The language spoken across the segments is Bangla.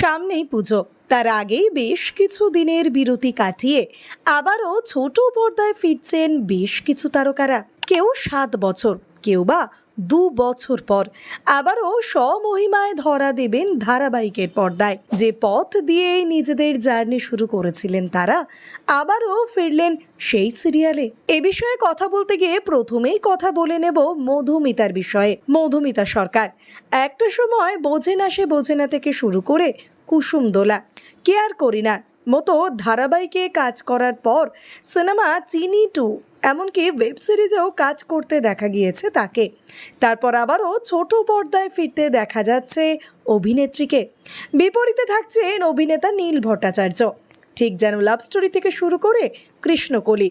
সামনেই পুজো। তার আগেই বেশ কিছু দিনের বিরতি কাটিয়ে আবারও ছোট পর্দায় ফিরছেন বেশ কিছু তারকারা। কেউ সাত বছর, কেউ বা দু বছর পর আবারও স্বমহিমায় ধরা দেবেন ধারাবাহিকের পর্দায়। যে পথ দিয়ে নিজেদের জার্নি শুরু করেছিলেন তারা, আবারও ফিরলেন সেই সিরিয়ালে। এ বিষয়ে কথা বলতে গিয়ে প্রথমেই কথা বলে নেব মধুমিতার বিষয়ে। মধুমিতা সরকার, একটা সময় বোঝে না সে বোঝে না থেকে শুরু করে কুসুম দোলা। কেয়ার করি না মতো ধারাবাহিকে কাজ করার পর সিনেমা চিনি টু এমনকি ওয়েব সিরিজেও কাজ করতে দেখা গিয়েছে তাকে। তারপর আবারও ছোট পর্দায় ফিরতে দেখা যাচ্ছে অভিনেত্রীকে। বিপরীতে থাকছেন অভিনেতা নীল ভট্টাচার্য। ঠিক যেন লাভ স্টোরি থেকে শুরু করে কৃষ্ণকলি।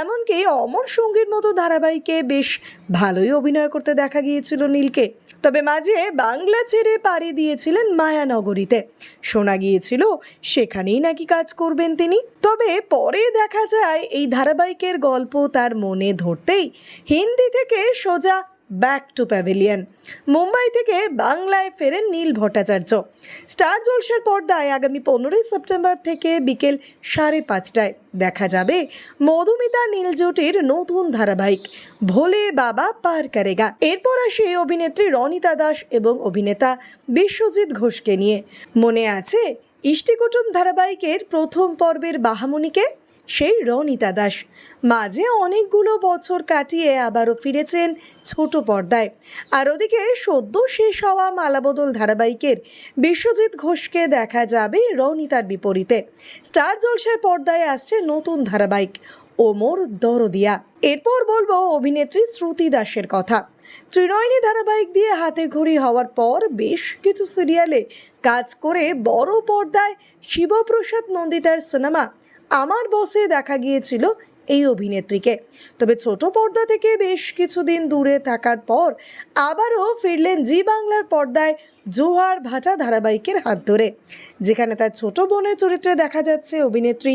এমনকি অমর সঙ্গীর মতো ধারাবাহিকে বেশ ভালোই অভিনয় করতে দেখা গিয়েছিল নীলকে। তবে মাঝে বাংলা ছেড়ে পাড়ি দিয়েছিলেন মায়ানগরীতে। শোনা গিয়েছিল, সেখানেই নাকি কাজ করবেন তিনি? তবে পরে দেখা যায়, এই ধারাবাহিকের গল্প তার মনে ধরতেই হিন্দি থেকে সোজা ব্যাক টু প্যাভিলিয়ন মুম্বাই থেকে বাংলায় ফেরেন নীল ভট্টাচার্য। স্টার জলসার পর্দায় আগামী পনেরোই সেপ্টেম্বর থেকে বিকেল সাড়ে পাঁচটায় দেখা যাবে মধুমিতা নীল জুটির নতুন ধারাবাহিক, ভোলে বাবা পার কারেগা। এরপর আসে অভিনেত্রী রনিতা দাস এবং অভিনেতা বিশ্বজিৎ ঘোষকে নিয়ে। মনে আছে ইষ্টিকুটুম ধারাবাহিকের প্রথম পর্বের বাহামণিকে সেই রনিতা দাস। মাঝে অনেকগুলো বছর কাটিয়ে আবারও ফিরেছেন ছোট পর্দায়। আর ওদিকে সদ্য শেষ হওয়া মালাবদল ধারাবাহিকের বিশ্বজিৎ ঘোষকে দেখা যাবে রনিতার বিপরীতে। স্টার জলসের পর্দায় আসছে নতুন ধারাবাহিক, ওমর দরদিয়া। এরপর বলব অভিনেত্রী শ্রুতি দাসের কথা। ত্রিনয়নী ধারাবাহিক দিয়ে হাতে ঘড়ি হওয়ার পর বেশ কিছু সিরিয়ালে কাজ করে বড় পর্দায় শিবপ্রসাদ নন্দিতার সিনেমা আমার বসে দেখা গিয়েছিল এই অভিনেত্রীকে। তবে ছোট পর্দা থেকে বেশ কিছুদিন দূরে থাকার পর আবারও ফিরলেন জি বাংলার পর্দায় জোহার ভাটা ধারাবাহিকের হাত ধরে, যেখানে তার ছোট বোনের চরিত্রে দেখা যাচ্ছে অভিনেত্রী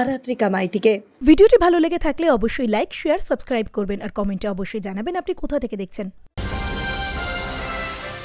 আরাত্রিকা মাইতিকে। ভিডিওটি ভালো লেগে থাকলে অবশ্যই লাইক শেয়ার সাবস্ক্রাইব করবেন আর কমেন্টে অবশ্যই জানাবেন আপনি কোথা থেকে দেখছেন।